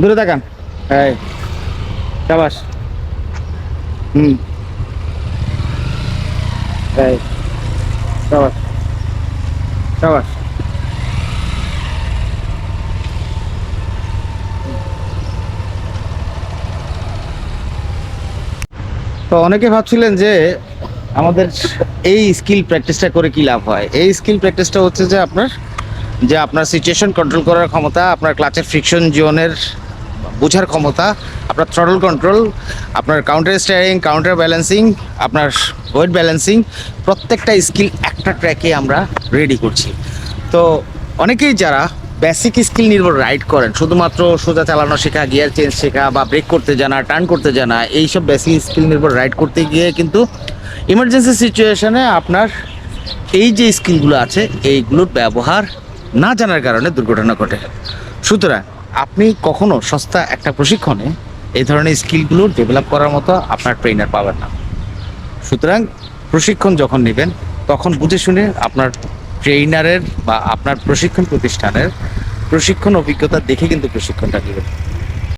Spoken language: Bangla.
দূরে তাকান। তো অনেকে ভাবছিলেন যে আমাদের এই স্কিল প্র্যাকটিসটা করে কি লাভ হয়? এই স্কিল প্র্যাকটিসটা হচ্ছে যে আপনার যে আপনার সিচুয়েশন কন্ট্রোল করার ক্ষমতা, আপনার ক্লাচের ফ্রিকশন জোনের বোঝার ক্ষমতা, আপনার থ্রটল কন্ট্রোল আপনার কাউন্টার স্টারিং কাউন্টার ব্যালেন্সিং আপনার ওয়েট ব্যালেন্সিং প্রত্যেকটা স্কিল একটা ট্র্যাকে আমরা রেডি করছি। তো অনেকেই যারা বেসিক স্কিল নির্ভর রাইড করেন, শুধুমাত্র সোজা চালানো শেখা গিয়ার চেঞ্জ শেখা বা ব্রেক করতে জানা টার্ন করতে জানা, এইসব বেসিক স্কিল নির্ভর রাইড করতে গিয়ে কিন্তু ইমার্জেন্সি সিচুয়েশনে আপনার এই যে স্কিলগুলো আছে, এইগুলোর ব্যবহার না জানার কারণে দুর্ঘটনা ঘটে। সুতরাং আপনি কখনো সস্তা একটা প্রশিক্ষণে এই ধরনের স্কিলগুলো ডেভেলপ করার মতো আপনার ট্রেনার পাবেন না। সুতরাং প্রশিক্ষণ যখন নেবেন, তখন বুঝে শুনে আপনার ট্রেইনারের বা আপনার প্রশিক্ষণ প্রতিষ্ঠানের প্রশিক্ষণ অভিজ্ঞতা দেখে কিন্তু প্রশিক্ষণটা নেবেন।